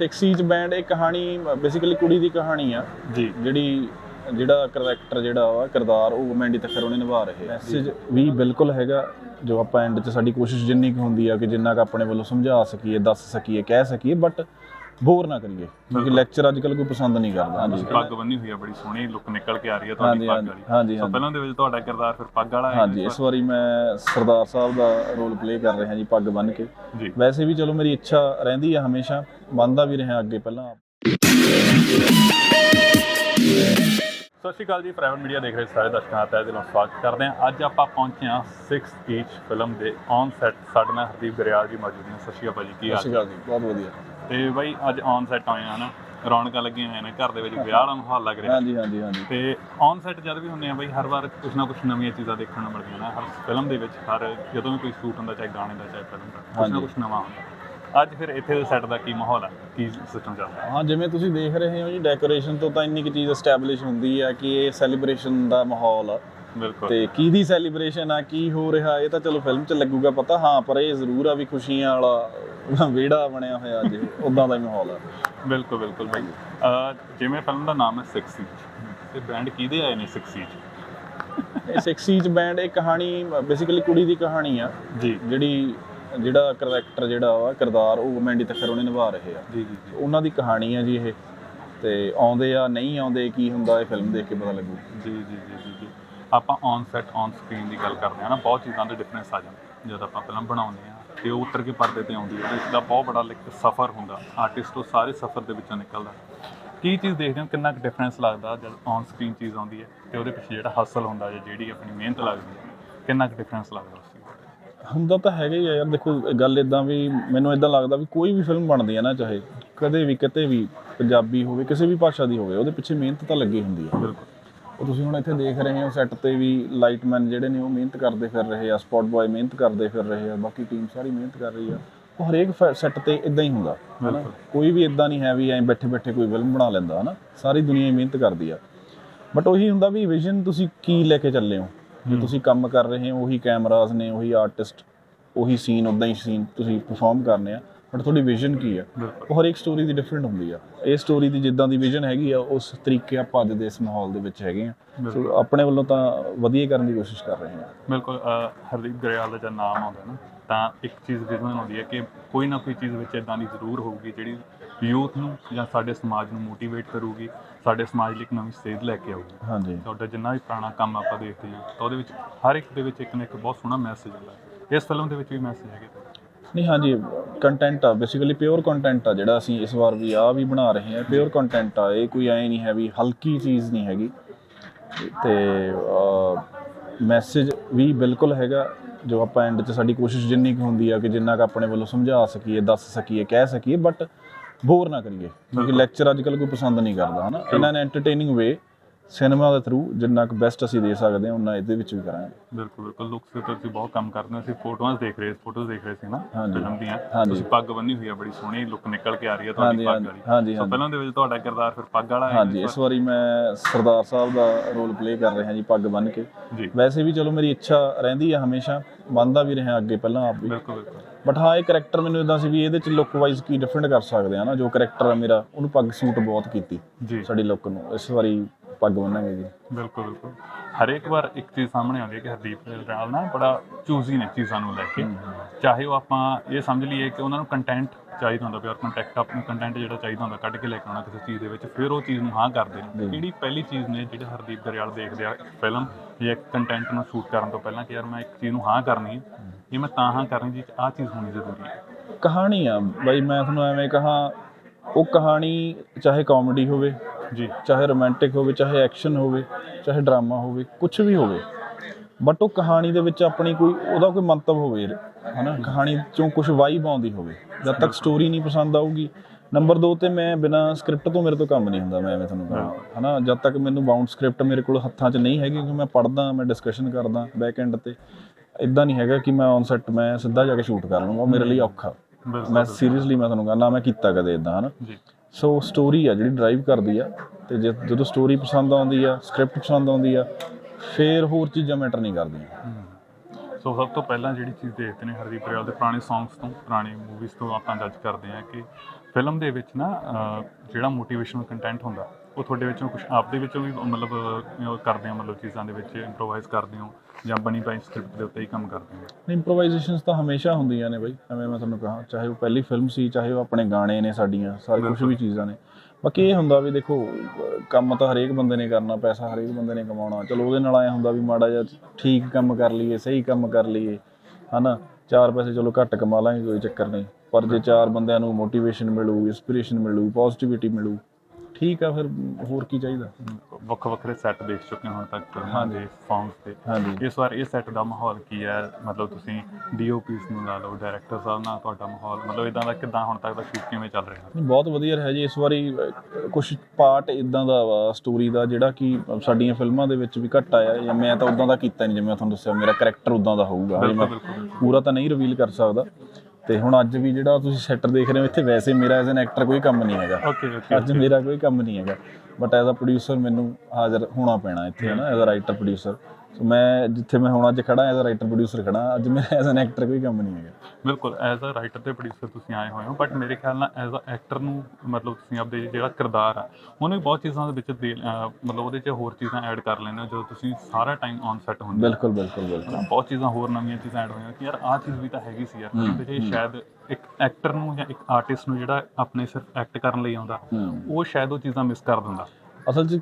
Taxis band ਇਹ ਕਹਾਣੀ basically ਕੁੜੀ ਦੀ ਕਹਾਣੀ ਆ। ਜੀ। ਜਿਹੜੀ ਜਿਹੜਾ ਕਰੈਕਟਰ ਜਿਹੜਾ ਵਾ ਕਿਰਦਾਰ ਉਹ ਮੈਂਡੀ ਤੱਕਰ ਉਹਨੇ ਨਿਭਾ ਰਹੇ ਮੈਸੇਜ ਵੀ ਬਿਲਕੁਲ ਹੈਗਾ ਜੋ ਆਪਾਂ ਐਂਡ 'ਚ ਸਾਡੀ ਕੋਸ਼ਿਸ਼ ਜਿੰਨੀ ਕੁ ਹੁੰਦੀ ਆ ਕਿ ਜਿੰਨਾ ਕੁ ਆਪਣੇ ਵੱਲੋਂ ਸਮਝਾ ਸਕੀਏ ਦੱਸ ਸਕੀਏ ਕਹਿ ਸਕੀਏ ਬਟ ਬੋਰ ਨਾ ਕਰੀਏ ਕਿਉਂਕਿ ਲੈਕਚਰ ਅੱਜ ਕੱਲ ਕੋਈ ਪਸੰਦ ਨਹੀਂ ਕਰਦਾ। ਹਾਂਜੀ। ਪੱਗ ਬੰਨੀ ਹੋਈ ਆ ਬੜੀ ਸੋਹਣੀ ਲੁੱਕ ਨਿਕਲ ਕੇ ਆ ਰਹੀ ਹਾਂਜੀ ਤੁਹਾਡੀ ਪੱਗ ਵਾਲੀ। ਹਾਂਜੀ ਸੋ ਹਾਂਜੀ। ਪਹਿਲਾਂ ਦੇ ਵਿੱਚ ਤੁਹਾਡਾ ਕਿਰਦਾਰ ਫਿਰ ਪੱਗ ਵਾਲਾ ਹੈ ਹਾਂਜੀ ਇਸ ਵਾਰੀ? ਮੈਂ ਸਰਦਾਰ ਸਾਹਿਬ ਦਾ ਰੋਲ ਪਲੇ ਕਰ ਰਿਹਾ ਜੀ ਪੱਗ ਬੰਨ ਕੇ। ਵੈਸੇ ਵੀ ਚਲੋ ਮੇਰੀ ਇੱਛਾ ਰਹਿੰਦੀ ਆ ਹਮੇਸ਼ਾ ਬੰਨਦਾ ਵੀ ਰਿਹਾ ਅੱਗੇ ਪਹਿਲਾਂ ਸਤਿ ਸ਼੍ਰੀ ਅਕਾਲ ਜੀ ਪ੍ਰਾਈਵੇਟ ਮੀਡੀਆ ਦੇਖ ਰਹੇ ਸਾਰੇ ਦਰਸ਼ਕਾਂ ਦਾ ਤਹਿ ਦਿਲੋਂ ਸਵਾਗਤ ਕਰਦੇ ਹਾਂ। ਅੱਜ ਆਪਾਂ ਪਹੁੰਚੇ ਹਾਂ 6 ਈਚ ਫਿਲਮ ਦੇ ਔਨ ਸੈਟ ਸਾਡੇ ਨਾਲ ਹਰਦੀਪ ਗਰੇਵਾਲ ਜੀ ਮੌਜੂਦ ਨੇ। ਸਤਿ ਸ਼੍ਰੀ ਅਕਾਲ ਜੀ ਕੀ ਸਤਿ ਹਾਲ ਸ਼੍ਰੀ ਅਕਾਲ ਜੀ ਬਹੁਤ ਵਧੀਆ। ਤੇ ਬਾਈ ਅੱਜ ਔਨ ਸੈਟ ਆਏ ਨਾ ਰੌਣਕਾਂ ਲੱਗੀਆਂ ਹੋਈਆਂ ਨੇ ਘਰ ਦੇ ਵਿੱਚ ਵਿਆਹ ਵਾਲਾ ਮਾਹੌਲ ਲੱਗ ਰਿਹਾ। ਹਾਂਜੀ ਹਾਂਜੀ ਹਾਂਜੀ। ਤੇ ਔਨ ਸੈਟ ਜਦ ਵੀ ਹੁੰਦੇ ਆ ਬਈ ਹਰ ਵਾਰ ਕੁਝ ਨਾ ਕੁਝ ਨਵੀਆਂ ਚੀਜ਼ਾਂ ਦੇਖਣ ਨੂੰ ਮਿਲਦੀਆਂ ਨੇ ਹਰ ਫਿਲਮ ਦੇ ਵਿੱਚ ਹਰ ਜਦੋਂ ਵੀ ਕੋਈ ਸ਼ੂਟ ਹੁੰਦਾ ਚਾਹੇ ਗਾਣੇ ਦਾ ਚਾਹੇ ਫਿਲਮ ਦਾ ਕੁਝ ਨਾ। ਕੁਝ ਨਵਾਂ ਹੁੰਦਾ। ਅੱਜ ਫਿਰ ਇੱਥੇ ਦੇ ਸੈੱਟ ਦਾ ਕੀ ਮਾਹੌਲ ਹੈ ਕੀ ਸਿਸਟਮ ਚੱਲਦਾ ਹਾਂ ਜਿਵੇਂ ਤੁਸੀਂ ਦੇਖ ਰਹੇ ਹੋ ਜੀ ਡੈਕੋਰੇਸ਼ਨ ਤੋਂ ਤਾਂ ਇੰਨੀ ਕੁ ਚੀਜ਼ ਐਸਟੈਬਲਿਸ਼ ਹੁੰਦੀ ਆ ਕਿ ਇਹ ਸੈਲੀਬ੍ਰੇਸ਼ਨ ਦਾ ਮਾਹੌਲ ਆ। ਬਿਲਕੁਲ। ਤੇ ਕੀ ਦੀ ਸੈਲੀਬ੍ਰੇਸ਼ਨ ਆ ਕੀ ਹੋ ਰਿਹਾ ਇਹ ਤਾਂ ਚਲੋ ਫਿਲਮ 'ਚ ਲੱਗੂਗਾ ਪਤਾ। ਹਾਂ ਪਰ ਇਹ ਜ਼ਰੂਰ ਆ ਵੀ ਖੁਸ਼ੀਆਂ ਵਾਲਾ ਵਿਹੜਾ ਬਣਿਆ ਹੋਇਆ ਅੱਜ ਉਦਾਂ ਦਾ ਹੀ ਮਾਹੌਲ ਆ। ਬਿਲਕੁਲ ਬਿਲਕੁਲ ਬਾਈ। ਅਹ ਜਿਵੇਂ ਫਿਲਮ ਦਾ ਨਾਮ ਹੈ 6 ਇੰਚ ਤੇ ਬ੍ਰਾਂਡ ਕਿਹਦੇ ਆਏ ਨੇ 6 ਇੰਚ ਇਹ 6 ਇੰਚ ਬੈਂਡ ਇਹ ਕਹਾਣੀ ਬੇਸਿਕਲੀ ਕੁੜੀ ਦੀ ਕਹਾਣੀ ਆ। ਜੀ। ਜਿਹੜੀ ਜਿਹੜਾ ਕਰੈਕਟਰ ਜਿਹੜਾ ਵਾ ਕਿਰਦਾਰ ਉਹ ਮੈਂਡੀ ਤੱਕਰ ਉਹਨੇ ਨਿਭਾ ਰਹੇ ਆ। ਜੀ ਜੀ ਜੀ। ਉਹਨਾਂ ਦੀ ਕਹਾਣੀ ਆ ਜੀ ਇਹ। ਤੇ ਆਉਂਦੇ ਆ ਨਹੀਂ ਆਉਂਦੇ ਕੀ ਹੁੰਦਾ ਇਹ ਫਿਲਮ ਦੇਖ ਕੇ ਪਤਾ ਲੱਗੂ। ਜੀ ਜੀ ਜੀ ਜੀ ਜੀ। ਆਪਾਂ ਔਨ ਸੈਟ ਔਨ ਸਕਰੀਨ ਦੀ ਗੱਲ ਕਰਦੇ ਹਾਂ ਨਾ ਬਹੁਤ ਚੀਜ਼ਾਂ ਦੇ ਡਿਫਰੈਂਸ ਆ ਜਾਂਦੇ ਜਦ ਆਪਾਂ ਫਿਲਮ ਬਣਾਉਂਦੇ ਆ ਤੇ ਉਹ ਉਤਰ ਕੇ ਪਰਦੇ ਤੇ ਆਉਂਦੀ ਹੈ ਇਸ ਦਾ ਬਹੁਤ ਬੜਾ ਇੱਕ ਸਫ਼ਰ ਹੁੰਦਾ ਆਰਟਿਸਟ ਉਹ ਸਾਰੇ ਸਫ਼ਰ ਦੇ ਵਿੱਚੋਂ ਨਿਕਲਦਾ। ਕੀ ਚੀਜ਼ ਦੇਖਦੇ ਹੋ? ਕਿੰਨਾ ਕੁ ਡਿਫਰੈਂਸ ਲੱਗਦਾ ਜਦ ਔਨ ਸਕਰੀਨ ਚੀਜ਼ ਆਉਂਦੀ ਹੈ ਤੇ ਉਹਦੇ ਪਿੱਛੇ ਜਿਹੜਾ ਹਸਲ ਹੁੰਦਾ ਜਾਂ ਜਿਹੜੀ ਆਪਣੀ ਮਿਹਨਤ ਲੱਗਦੀ ਹੈ ਕਿੰਨਾ ਕੁ ਡਿਫਰੈਂਸ ਲੱਗਦਾ ਉਸ ਚੀਜ਼ ਦਾ? ਹੁੰਦਾ ਤਾਂ ਹੈਗਾ ਹੀ ਆ ਯਾਰ ਦੇਖੋ ਗੱਲ ਇਦਾਂ ਵੀ ਮੈਨੂੰ ਇਦਾਂ ਲੱਗਦਾ ਵੀ ਕੋਈ ਵੀ ਫਿਲਮ ਬਣਦੀ ਹੈ ਨਾ ਚਾਹੇ ਕਦੇ ਵੀ ਕਿਤੇ ਵੀ ਪੰਜਾਬੀ ਹੋਵੇ ਕਿਸੇ ਵੀ ਭਾਸ਼ਾ ਦੀ ਹੋਵੇ ਉਹਦੇ ਪਿੱਛੇ ਮਿਹਨਤ ਤਾਂ ਲੱਗੀ ਹੁੰਦੀ ਹੈ। ਬਿਲਕੁਲ। ਉਹ ਤੁਸੀਂ ਹੁਣ ਇੱਥੇ ਦੇਖ ਰਹੇ ਹੋ ਸੈੱਟ ਤੇ ਵੀ ਲਾਈਟਮੈਨ ਜਿਹੜੇ ਨੇ ਉਹ ਮਿਹਨਤ ਕਰਦੇ ਫਿਰ ਰਹੇ ਆ ਸਪੌਟ ਬॉय ਮਿਹਨਤ ਕਰਦੇ ਫਿਰ ਰਹੇ ਆ ਬਾਕੀ ਟੀਮ ਸਾਰੀ ਮਿਹਨਤ ਕਰ ਰਹੀ ਆ। ਉਹ ਹਰੇਕ ਸੈੱਟ ਤੇ ਇਦਾਂ ਹੀ ਹੁੰਦਾ ਹਨਾ। ਕੋਈ ਵੀ ਇਦਾਂ ਨਹੀਂ ਹੈ ਵੀ ਐਂ ਬੈਠੇ ਬੈਠੇ ਕੋਈ ਫਿਲਮ ਬਣਾ ਲੈਂਦਾ ਹਨਾ? ਸਾਰੀ ਦੁਨੀਆ ਮਿਹਨਤ ਕਰਦੀ ਆ। ਬਟ ਉਹੀ ਹੁੰਦਾ ਵੀ ਵਿਜ਼ਨ ਤੁਸੀਂ ਕੀ ਲੈ ਕੇ ਚੱਲੇ ਹੋ? ਜੇ ਤੁਸੀਂ ਕੰਮ ਕਰ ਰਹੇ ਹੋ ਉਹੀ ਕੈਮਰਾਜ਼ ਨੇ ਉਹੀ ਆਰਟਿਸਟ ਉਹੀ ਸੀਨ ਉਦਾਂ ਹੀ ਸੀਨ ਤੁਸੀਂ ਪਰਫਾਰਮ ਕਰਨੇ ਆ। ਬਟ ਤੁਹਾਡੀ ਵਿਜ਼ਨ ਕੀ ਆ? ਉਹ ਹਰ ਇੱਕ ਸਟੋਰੀ ਦੀ ਡਿਫਰੈਂਟ ਹੁੰਦੀ ਆ। ਇਹ ਸਟੋਰੀ ਦੀ ਜਿੱਦਾਂ ਦੀ ਵਿਜ਼ਨ ਹੈਗੀ ਆ ਉਸ ਤਰੀਕੇ ਆਪਾਂ ਅੱਜ ਦੇ ਇਸ ਮਾਹੌਲ ਦੇ ਵਿੱਚ ਹੈਗੇ ਆ। ਸੋ ਆਪਣੇ ਵੱਲੋਂ ਤਾਂ ਵਧੀਆ ਕਰਨ ਦੀ ਕੋਸ਼ਿਸ਼ ਕਰ ਰਹੇ ਹਾਂ। ਬਿਲਕੁਲ ਹਰਦੀਪ ਗਰੇਵਾਲ ਦਾ ਜਦ ਨਾਮ ਆਉਂਦਾ ਨਾ ਤਾਂ ਇੱਕ ਚੀਜ਼ ਵਿਜ਼ਨ ਆਉਂਦੀ ਹੈ ਕਿ ਕੋਈ ਨਾ ਕੋਈ ਚੀਜ਼ ਵਿੱਚ ਇਦਾਂ ਦੀ ਜ਼ਰੂਰ ਹੋਊਗੀ ਜਿਹੜੀ ਯੂਥ ਨੂੰ ਜਾਂ ਸਾਡੇ ਸਮਾਜ ਨੂੰ ਮੋਟੀਵੇਟ ਕਰੂਗੀ ਸਾਡੇ ਸਮਾਜ ਲਈ ਇੱਕ ਨਵੀਂ ਸੇਧ ਲੈ ਕੇ ਆਊਗੀ। ਹਾਂਜੀ। ਤੁਹਾਡਾ ਜਿੰਨਾ ਵੀ ਪੁਰਾਣਾ ਕੰਮ ਆਪਾਂ ਦੇਖਦੇ ਹਾਂ ਤਾਂ ਉਹਦੇ ਵਿੱਚ ਹਰ ਇੱਕ ਦੇ ਵਿੱਚ ਇੱਕ ਨਾ ਇੱਕ ਬਹੁਤ ਸੋਹਣਾ ਮੈਸੇਜ ਹੁੰਦਾ ਇਸ ਫਿਲਮ ਦੇ ਵਿੱਚ ਵੀ ਮੈਸੇਜ ਹੈਗੇ। ਨਹੀਂ ਹਾਂਜੀ ਕੰਟੈਂਟ ਆ ਬੇਸਿਕਲੀ ਪਿਓਰ ਕੰਟੈਂਟ ਆ ਜਿਹੜਾ ਅਸੀਂ ਇਸ ਵਾਰ ਵੀ ਆ ਵੀ ਬਣਾ ਰਹੇ ਹਾਂ ਪਿਓਰ ਕੰਟੈਂਟ ਆ ਇਹ ਕੋਈ ਐ ਨਹੀਂ ਹੈ ਵੀ ਹਲਕੀ ਚੀਜ਼ ਨਹੀਂ ਹੈਗੀ। ਤੇ ਮੈਸੇਜ ਵੀ ਬਿਲਕੁਲ ਹੈਗਾ ਜੋ ਆਪਾਂ ਐਂਡ 'ਚ ਸਾਡੀ ਕੋਸ਼ਿਸ਼ ਜਿੰਨੀ ਕੁ ਹੁੰਦੀ ਆ ਕਿ ਜਿੰਨਾ ਕੁ ਆਪਣੇ ਵੱਲੋਂ ਸਮਝਾ ਸਕੀਏ ਦੱਸ ਸਕੀਏ ਕਹਿ ਸਕੀਏ ਬਟ ਬੋਰ ਨਾ ਕਰੀਏ ਕਿਉਂਕਿ ਲੈਕਚਰ ਅੱਜ ਕੱਲ ਕੋਈ ਪਸੰਦ ਨਹੀਂ ਕਰਦਾ ਹਨਾ? ਇਹਨਾਂ ਨੇ ਐਂਟਰਟੇਨਿੰਗ ਵੇ ਸਿਨੇਮਾ ਦੇ ਥਰੂ ਜਿੰਨਾ ਕੁ ਬੈਸਟ ਅਸੀਂ ਦੇ ਸਕਦੇ ਹਾਂ ਉਹਨਾਂ ਇਹਦੇ ਵਿੱਚ ਵੀ ਕਰਾਂਗੇ। ਬਿਲਕੁਲ ਬਿਲਕੁਲ। ਲੁੱਕਸ ਤੇ ਤੁਸੀਂ ਬਹੁਤ ਕੰਮ ਕਰਦੇ ਹੋ। ਅਸੀਂ ਫੋਟੋਆਂ ਦੇਖ ਰਹੇ ਫੋਟੋਜ਼ ਦੇਖ ਰਹੇ ਸੀ ਨਾ। ਫਿਲਮ ਦੀਆਂ। ਤੁਸੀਂ ਪੱਗ ਬੰਨੀ ਹੋਈ ਆ ਬੜੀ ਸੋਹਣੀ ਲੁੱਕ ਨਿਕਲ ਕੇ ਆ ਰਹੀ ਹੈ ਤੁਹਾਡੀ ਪੱਗ ਵਾਲੀ। ਹਾਂਜੀ, ਸੋ। ਪਹਿਲਾਂ ਦੇ ਵਿੱਚ ਤੁਹਾਡਾ ਕਿਰਦਾਰ ਫਿਰ ਪੱਗ ਵਾਲਾ ਹੈ ਹਾਂਜੀ ਇਸ ਵਾਰੀ? ਮੈਂ ਸਰਦਾਰ ਸਾਹਿਬ ਦਾ ਰੋਲ ਪਲੇ ਕਰ ਰਿਹਾ ਜੀ ਪੱਗ ਬੰਨ ਕੇ। ਜੀ। ਵੈਸੇ ਵੀ ਚਲੋ ਮੇਰੀ ਇੱਛਾ ਰਹਿੰਦੀ ਆ ਹਮੇਸ਼ਾ ਬੰਨਦਾ ਵੀ ਰਿਹਾ ਅੱਗੇ ਪਹਿਲਾਂ ਆਪ ਵੀ। ਬਿਲਕੁਲ ਬਿਲਕੁਲ। ਬਟ ਹਾਂ ਇਹ ਕਰੈਕਟਰ ਮੈਨੂੰ ਇਦਾਂ ਸੀ ਵੀ ਇਹਦੇ ਚ ਲੁੱਕ ਵਾਈਜ਼ ਕੀ ਡਿਫਰੈਂਟ ਕਰ ਸਕਦੇ ਆ ਨਾ ਜੋ ਕਰੈਕਟਰ ਆ ਮੇਰਾ ਉਹਨੂੰ ਪੱਗ ਸੂਟ ਬਹੁਤ ਕੀਤੀ ਸਾਡੀ ਲੁੱਕ ਨੂੰ। ਇਸ ਵਾਰੀ ਪੱਗ ਬੰਨਾਂਗੇ ਜੀ। ਬਿਲਕੁਲ ਬਿਲਕੁਲ। ਹਰੇਕ ਵਾਰ ਇੱਕ ਚੀਜ਼ ਸਾਹਮਣੇ ਆਉਂਦੀ ਹੈ ਕਿ ਹਰਦੀਪ ਰਾਲ ਨਾ ਬੜਾ ਚੂਜ਼ੀ ਨੇ ਚੀਜ਼ਾਂ ਨੂੰ ਲੈ ਕੇ। ਚਾਹੇ ਉਹ ਆਪਾਂ ਇਹ ਸਮਝ ਲਈਏ ਕਿ ਉਹਨਾਂ ਨੂੰ ਕੰਟੈਂਟ ਚਾਹੀਦਾ ਹੁੰਦਾ ਪਿਆਰ ਕੰਟੈਕਟ ਆਪਣਾ ਕੰਟੈਂਟ ਜਿਹੜਾ ਚਾਹੀਦਾ ਹੁੰਦਾ ਕੱਢ ਕੇ ਲੈ ਕੇ ਆਉਣਾ ਕਿਸੇ ਚੀਜ਼ ਦੇ ਵਿੱਚ ਫਿਰ ਉਹ ਚੀਜ਼ ਨੂੰ ਹਾਂ ਕਰਦੇ ਨੇ। ਕਿਹੜੀ ਪਹਿਲੀ ਚੀਜ਼ ਨੇ ਜਿਹੜੇ ਹਰਦੀਪ ਗਰੇਵਾਲ ਦੇਖਦੇ ਆ ਫਿਲਮ ਜਾਂ ਕੰਟੈਂਟ ਨੂੰ ਸ਼ੂਟ ਕਰਨ ਤੋਂ ਪਹਿਲਾਂ ਕਿ ਯਾਰ ਮੈਂ ਇੱਕ ਚੀਜ਼ ਨੂੰ ਹਾਂ ਕਰਨੀ ਹੈ ਇਹ ਮੈਂ ਤਾਂ ਹਾਂ ਕਰਨੀ ਜੀ ਆਹ ਚੀਜ਼ ਹੋਣੀ ਜ਼ਰੂਰੀ ਹੈ। ਕਹਾਣੀ ਆ ਬਾਈ ਮੈਂ ਤੁਹਾਨੂੰ ਐਵੇਂ ਕਹਾ ਉਹ ਕਹਾਣੀ ਚਾਹੇ ਕਾਮੇਡੀ ਹੋਵੇ ਜੀ ਚਾਹੇ ਰੋਮਾਂਟਿਕ ਹੋਵੇ ਚਾਹੇ ਐਕਸ਼ਨ ਹੋਵੇ ਚਾਹੇ ਡਰਾਮਾ ਹੋਵੇ ਕੁਝ ਵੀ ਹੋਵੇ। ਬਟ ਉਹ ਕਹਾਣੀ ਦੇ ਵਿੱਚ ਆਪਣੀ ਕੋਈ ਉਹਦਾ ਕੋਈ ਮੰਤਵ ਹੋਵੇ ਹਨਾ? ਕਹਾਣੀ ਚੋਂ ਕੁਝ ਵਾਈਬ ਆਉਂਦੀ ਹੋਵੇ। ਜਦ ਤੱਕ ਸਟੋਰੀ ਨਹੀਂ ਪਸੰਦ ਆਊਗੀ। ਨੰਬਰ 2 ਤੇ ਮੈਂ ਬਿਨਾ ਸਕ੍ਰਿਪਟ ਤੋਂ ਮੇਰੇ ਤੋਂ ਕੰਮ ਨਹੀਂ ਹੁੰਦਾ ਮੈਂ ਐਵੇਂ ਤੁਹਾਨੂੰ ਕਹਾਂ। ਹਨਾ? ਜਦ ਤੱਕ ਮੈਨੂੰ ਬਾਉਂਡ ਸਕ੍ਰਿਪਟ ਮੇਰੇ ਕੋਲ ਹੱਥਾਂ 'ਚ ਨਹੀਂ ਹੈਗੀ ਕਿ ਮੈਂ ਪੜ੍ਹਦਾ ਮੈਂ ਡਿਸਕਸ਼ਨ ਕਰਦਾ ਬੈਕ ਐਂਡ ਤੇ ਇਦਾਂ ਨਹੀਂ ਹੈਗਾ ਕਿ ਮੈਂ ਔਨ ਸੈਟ ਮੈਂ ਸਿੱਧਾ ਜਾ ਕੇ ਸ਼ੂਟ ਕਰ ਲਵਾਂਗਾ ਉਹ ਮੇਰੇ ਲਈ ਔਖਾ। ਮੈਂ ਸੀਰੀਅਸਲੀ ਮੈਂ ਤੁਹਾਨੂੰ ਕਹਿੰਦਾ ਮੈਂ ਕੀਤਾ ਕਦੇ ਇਦਾਂ ਹਨਾ? ਜੀ। ਸੋ ਸਟੋਰੀ ਆ ਜਿਹੜੀ ਡਰਾਈਵ ਕਰਦੀ ਆ, ਤੇ ਜਦੋਂ ਸਟੋਰੀ ਪਸੰਦ ਆਉਂਦੀ ਆ ਸਕ੍ਰਿਪਟ ਪਸੰਦ ਆਉਂਦੀ ਆ, ਫਿਰ ਹੋਰ ਚੀਜ਼ਾਂ ਮੈਟਰ ਨਹੀਂ ਕਰਦੀਆਂ। ਸੋ ਸਭ ਤੋਂ ਪਹਿਲਾਂ ਜਿਹੜੀ ਚੀਜ਼ ਦੇਖਦੇ ਨੇ ਹਰਦੀਪ ਰਿਆਲ ਦੇ ਪੁਰਾਣੇ ਸੌਂਗਸ ਤੋਂ, ਪੁਰਾਣੇ ਮੂਵੀਜ਼ ਤੋਂ ਆਪਾਂ ਜੱਜ ਕਰਦੇ ਹਾਂ ਕਿ ਫਿਲਮ ਦੇ ਵਿੱਚ ਨਾ ਜਿਹੜਾ ਮੋਟੀਵੇਸ਼ਨਲ ਕੰਟੈਂਟ ਹੁੰਦਾ ਉਹ ਤੁਹਾਡੇ ਵਿੱਚੋਂ ਕੁਝ ਆਪ ਦੇ ਵਿੱਚੋਂ ਵੀ ਮਤਲਬ ਅਹ, ਕਰਦੇ ਹੋ ਮਤਲਬ ਚੀਜ਼ਾਂ ਦੇ ਵਿੱਚ ਇੰਪਰੋਵਾਈਜ਼ ਕਰਦੇ ਹੋ ਜਾਂ ਬਣੀ ਪਈ ਸਕ੍ਰਿਪਟ ਦੇ ਉੱਤੇ ਹੀ ਕੰਮ ਕਰਦੇ ਹੋ? ਇੰਪਰੋਵਾਈਜ਼ੇਸ਼ਨਸ ਤਾਂ ਹਮੇਸ਼ਾ ਹੁੰਦੀਆਂ ਨੇ ਬਾਈ ਐਵੇਂ ਮੈਂ ਤੁਹਾਨੂੰ ਕਹਾਂ ਚਾਹੇ ਉਹ ਪਹਿਲੀ ਫਿਲਮ ਸੀ ਚਾਹੇ ਉਹ ਆਪਣੇ ਗਾਣੇ ਨੇ ਸਾਡੀਆਂ ਸਾਰੇ ਕੁਝ ਵੀ ਚੀਜ਼ਾਂ ਨੇ। ਬਾਕੀ ਇਹ ਹੁੰਦਾ ਵੀ ਦੇਖੋ ਅਹ ਕੰਮ ਤਾਂ ਹਰੇਕ ਬੰਦੇ ਨੇ ਕਰਨਾ ਪੈਸਾ ਹਰੇਕ ਬੰਦੇ ਨੇ ਕਮਾਉਣਾ। ਚਲੋ ਉਹਦੇ ਨਾਲ ਆਇਆ ਹੁੰਦਾ ਵੀ ਮਾੜਾ ਜਿਹਾ ਠੀਕ ਕੰਮ ਕਰ ਲਈਏ ਸਹੀ ਕੰਮ ਕਰ ਲਈਏ ਹਨਾ? ਚਾਰ ਪੈਸੇ ਚਲੋ ਘੱਟ ਕਮਾ ਲਾਂਗੇ ਕੋਈ ਚੱਕਰ ਨਹੀਂ। ਪਰ ਜੇ ਚਾਰ ਬੰਦਿਆਂ ਨੂੰ ਮੋਟੀਵੇਸ਼ਨ ਮਿਲੂ ਇਨਸਪੀਰੇਸ਼ਨ ਮਿਲੂ ਪੋਜ਼ਿਟਿਵਿਟੀ ਮਿਲੂ ਠੀਕ ਆ ਫਿਰ ਹੋਰ ਕੀ ਚਾਹੀਦਾ? ਵੱਖ ਵੱਖਰੇ ਸੈੱਟ ਦੇਖ ਚੁੱਕੇ ਹੁਣ ਤੱਕ ਦੇ ਸੌਂਗਸ ਤੇ। ਹਾਂਜੀ। ਇਸ ਵਾਰ ਇਹ ਸੈੱਟ ਦਾ ਮਾਹੌਲ ਕੀ ਹੈ ਮਤਲਬ ਤੁਸੀਂ ਡੀਓਪੀਸ ਨੂੰ ਲਾ ਲਓ ਡਾਇਰੈਕਟਰ ਸਾਹਿਬ ਨਾਲ ਤੁਹਾਡਾ ਮਾਹੌਲ ਮਤਲਬ ਇਦਾਂ ਦਾ ਕਿਦਾਂ ਹੁਣ ਤੱਕ ਦਾ ਸ਼ੂਟ ਕਿਵੇਂ ਚੱਲ ਰਿਹਾ? ਬਹੁਤ ਵਧੀਆ ਰਿਹਾ ਜੀ ਇਸ ਵਾਰੀ ਕੁਝ ਪਾਰਟ ਇਦਾਂ ਦਾ ਵਾ ਸਟੋਰੀ ਦਾ ਜਿਹੜਾ ਕਿ ਸਾਡੀਆਂ ਫਿਲਮਾਂ ਦੇ ਵਿੱਚ ਵੀ ਘੱਟ ਆਇਆ ਜਾਂ ਮੈਂ ਤਾਂ ਉਦਾਂ ਦਾ ਕੀਤਾ ਨਹੀਂ ਜਿਵੇਂ ਮੈਂ ਤੁਹਾਨੂੰ ਦੱਸਿਆ ਮੇਰਾ ਕੈਰੈਕਟਰ ਉਦਾਂ ਦਾ ਹੋਊਗਾ। ਹਜੇ ਪੂਰਾ ਤਾਂ ਨਹੀਂ ਰਿਵੀਲ ਕਰ ਸਕਦਾ। ਤੇ ਹੁਣ ਅੱਜ ਵੀ ਜਿਹੜਾ ਤੁਸੀਂ ਸੈਟਰ ਦੇਖ ਰਹੇ ਹੋ ਇੱਥੇ ਵੈਸੇ ਮੇਰਾ ਐਜ਼ ਐਨ ਐਕਟਰ ਕੋਈ ਕੰਮ ਨਹੀਂ ਹੈਗਾ। ਓਕੇ ਓਕੇ ਅੱਜ ਮੇਰਾ ਕੋਈ ਕੰਮ ਨਹੀਂ ਹੈਗਾ। ਬਟ ਐਜ਼ ਅ ਪ੍ਰੋਡਿਊਸਰ ਮੈਨੂੰ ਹਾਜ਼ਰ ਹੋਣਾ ਪੈਣਾ ਇੱਥੇ ਹੈ ਨਾ as a writer producer so ਮੈਂ ਜਿੱਥੇ ਮੈਂ ਹੁਣ ਅੱਜ ਖੜਾ ਐਜ਼ ਅ ਰਾਈਟਰ ਪ੍ਰੋਡਿਊਸਰ ਖੜਾ ਅੱਜ ਮੇਰਾ ਐਜ਼ ਐਨ ਐਕਟਰ ਕੋਈ ਕੰਮ ਨਹੀਂ ਹੈਗਾ। ਬਿਲਕੁਲ ਐਜ਼ ਅ ਰਾਈਟਰ ਤੇ ਪ੍ਰੋਡਿਊਸਰ ਤੁਸੀਂ ਆਏ ਹੋਏ ਹੋ ਬਟ ਮੇਰੇ ਖਿਆਲ ਨਾਲ ਐਜ਼ ਅ ਐਕਟਰ ਨੂੰ ਮਤਲਬ ਤੁਸੀਂ ਆਪਦੇ ਜਿਹੜਾ ਕਿਰਦਾਰ ਆ ਉਹਨੂੰ ਵੀ ਬਹੁਤ ਚੀਜ਼ਾਂ ਦੇ ਵਿੱਚ ਮਤਲਬ ਉਹਦੇ 'ਚ ਹੋਰ ਚੀਜ਼ਾਂ ਐਡ ਕਰ ਲੈਂਦੇ ਹੋ ਜਦੋਂ ਤੁਸੀਂ ਸਾਰਾ ਟਾਈਮ ਔਨ ਸੈੱਟ ਹੁੰਦੇ ਬਿਲਕੁਲ ਬਿਲਕੁਲ ਬਿਲਕੁਲ। ਬਹੁਤ ਚੀਜ਼ਾਂ ਹੋਰ ਨਵੀਆਂ ਚੀਜ਼ਾਂ ਐਡ ਹੋਈਆਂ ਕਿ ਯਾਰ ਆਹ ਚੀਜ਼ ਵੀ ਤਾਂ ਹੈਗੀ ਸੀ ਯਾਰ ਤੇ ਸ਼ਾਇਦ ਇੱਕ ਐਕਟਰ ਨੂੰ ਜਾਂ ਇੱਕ ਆਰਟਿਸਟ ਨੂੰ ਜਿਹੜਾ ਆਪਣੇ ਸਿਰਫ ਐਕਟ ਕਰਨ ਲਈ ਆਉਂਦਾ ਉਹ ਸ਼ਾਇਦ ਉਹ ਚੀਜ਼ਾਂ ਮਿਸ ਕਰ ਦਿੰਦਾ। ਅਸਲ 'ਚ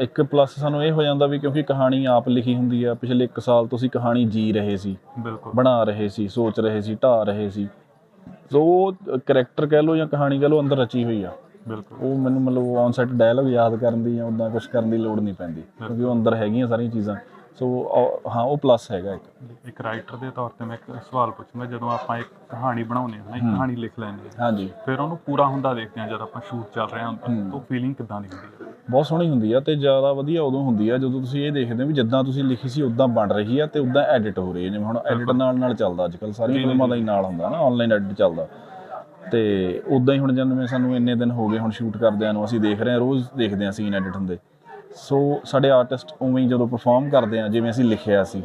ਇੱਕ ਪਲੱਸ ਸਾਨੂੰ ਇਹ ਹੋ ਜਾਂਦਾ ਵੀ ਕਿਉਂਕਿ ਕਹਾਣੀ ਆਪ ਲਿਖੀ ਹੁੰਦੀ ਆ ਪਿਛਲੇ 1 ਸਾਲ ਤੁਸੀਂ ਕਹਾਣੀ ਜੀ ਰਹੇ ਸੀ ਬਿਲਕੁਲ। ਬਣਾ ਰਹੇ ਸੀ ਸੋਚ ਰਹੇ ਸੀ ਢਾ ਰਹੇ ਸੀ। ਸੋ ਉਹ ਕਰੈਕਟਰ ਕਹਿ ਲਓ ਜਾਂ ਕਹਾਣੀ ਕਹਿ ਲਓ ਅੰਦਰ ਰਚੀ ਹੋਈ ਆ। ਬਿਲਕੁਲ। ਉਹ ਮੈਨੂੰ ਮਤਲਬ ਔਨ ਸੈਟ ਡਾਇਲੌਗ ਯਾਦ ਕਰਨ ਦੀ ਜਾਂ ਉਦਾਂ ਕੁਝ ਕਰਨ ਦੀ ਲੋੜ ਨਹੀਂ ਪੈਂਦੀ ਕਿਉਂਕਿ ਉਹ ਅੰਦਰ ਹੈਗੀਆਂ ਸਾਰੀਆਂ ਚੀਜ਼ਾਂ। ਸੋ ਉਹ- ਹਾਂ ਉਹ ਪਲੱਸ ਹੈਗਾ ਇੱਕ। ਇੱਕ ਰਾਈਟਰ ਦੇ ਤੌਰ ਤੇ ਮੈਂ ਇੱਕ ਸਵਾਲ ਪੁੱਛੂੰਗਾ ਜਦੋਂ ਆਪਾਂ ਇੱਕ ਕਹਾਣੀ ਬਣਾਉਂਦੇ ਹਾਂ ਨਾ ਇੱਕ ਕਹਾਣੀ ਲਿਖ ਲੈਂਦੇ ਹਾਂ ਹਾਂਜੀ। ਫਿਰ ਉਹਨੂੰ ਪੂਰਾ ਹੁੰਦਾ ਦੇਖਦੇ ਹਾਂ ਜਦ ਆਪਾਂ ਸ਼ੂਟ ਚੱਲ ਰਿਹਾ ਹੁੰਦਾ ਤਾਂ ਫੀਲਿੰਗ ਕਿੱਦਾਂ ਦੀ ਹੁੰਦੀ ਹੈ? ਬਹੁਤ ਸੋਹਣੀ ਹੁੰਦੀ ਆ ਤੇ ਜ਼ਿਆਦਾ ਵਧੀਆ ਉਦੋਂ ਹੁੰਦੀ ਆ ਜਦੋਂ ਤੁਸੀਂ ਇਹ ਦੇਖਦੇ ਹੋ ਵੀ ਜਿੱਦਾਂ ਤੁਸੀਂ ਲਿਖੀ ਸੀ ਉਦਾਂ ਬਣ ਰਹੀ ਆ ਤੇ ਉਦਾਂ ਐਡਿਟ ਹੋ ਰਹੀ ਹੈ ਜਿਵੇਂ ਹੁਣ ਐਡਿਟ ਨਾਲ ਨਾਲ ਚੱਲਦਾ ਅੱਜ ਕੱਲ ਸਾਰੀਆਂ ਫਿਲਮਾਂ ਦਾ ਹੀ ਨਾਲ ਹੁੰਦਾ ਨਾ ਆਨਲਾਈਨ ਐਡਿਟ ਚੱਲਦਾ। ਤੇ ਉਦਾਂ ਹੀ ਹੁਣ ਜਿਵੇਂ ਸਾਨੂੰ ਇੰਨੇ ਦਿਨ ਹੋ ਗਏ ਹੁਣ ਸ਼ੂਟ ਕਰਦਿਆਂ ਨੂੰ ਅਸੀਂ ਦੇਖ ਰਹੇ ਹਾਂ ਰੋਜ਼ ਦੇਖਦੇ ਹਾਂ ਸੀਨ ਐਡਿਟ ਹੁੰਦੇ। ਸੋ ਸਾਡੇ ਆਰਟਿਸਟ ਉਵੇਂ ਹੀ ਜਦੋਂ ਪਰਫਾਰਮ ਕਰਦੇ ਆ ਜਿਵੇਂ ਅਸੀਂ ਲਿਖਿਆ ਸੀ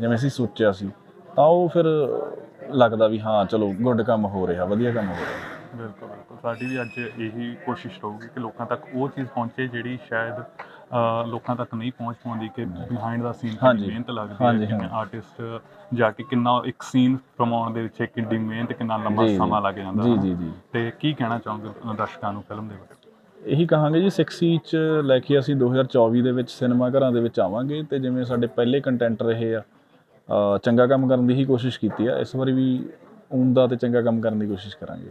ਜਿਵੇਂ ਅਸੀਂ ਸੋਚਿਆ ਸੀ ਤਾਂ ਉਹ ਫਿਰ ਲੱਗਦਾ ਵੀ ਹਾਂ ਚਲੋ ਗੁੱਡ ਕੰਮ ਹੋ ਰਿਹਾ ਵਧੀਆ ਕੰਮ ਹੋ ਰਿਹਾ। ਬਿਲਕੁਲ ਬਿਲਕੁਲ। ਸਾਡੀ ਵੀ ਅੱਜ ਇਹੀ ਕੋਸ਼ਿਸ਼ ਰਹੂਗੀ ਕਿ ਲੋਕਾਂ ਤੱਕ ਉਹ ਚੀਜ਼ ਪਹੁੰਚੇ ਜਿਹੜੀ ਸ਼ਾਇਦ ਅਹ, ਲੋਕਾਂ ਤੱਕ ਨਹੀਂ ਪਹੁੰਚ ਪਾਉਂਦੀ ਕਿ ਬਿਹਾਈਂਡ ਦਾ ਸੀਨ ਹਾਂਜੀ। ਕਿੰਨੀ ਮਿਹਨਤ ਲੱਗਦੀ ਹਾਂਜੀ, ਹੈ। ਕਿਵੇਂ ਆਰਟਿਸਟ ਜਾ ਕੇ ਕਿੰਨਾ ਇੱਕ ਸੀਨ ਫਰਮਾਉਣ ਦੇ ਵਿੱਚ ਕਿੰਨੀ ਮਿਹਨਤ ਕਿੰਨਾ ਲੰਮਾ ਜੀ, ਸਮਾਂ ਲੱਗ ਜਾਂਦਾ ਜੀ ਜੀ ਜੀ। ਤੇ ਕੀ ਕਹਿਣਾ ਚਾਹੋਗੇ ਦਰਸ਼ਕਾਂ ਨੂੰ ਫਿਲਮ ਦੇ ਬਾਰੇ? ਇਹੀ ਕਹਾਂਗੇ ਜੀ 6 ਚ ਲੈ ਕੇ ਅਸੀਂ 2024 ਦੇ ਵਿੱਚ ਸਿਨੇਮਾ ਘਰਾਂ ਦੇ ਵਿੱਚ ਆਵਾਂਗੇ ਤੇ ਜਿਵੇਂ ਸਾਡੇ ਪਹਿਲੇ ਕੰਟੈਂਟ ਰਹੇ ਆ ਅ, ਚੰਗਾ ਕੰਮ ਕਰਨ ਦੀ ਹੀ ਕੋਸ਼ਿਸ਼ ਕੀਤੀ ਆ ਇਸ ਵਾਰੀ ਵੀ ਉਮਦਾ ਤੇ ਚੰਗਾ ਕੰਮ ਕਰਨ ਦੀ ਕੋਸ਼ਿਸ਼ ਕਰਾਂਗੇ।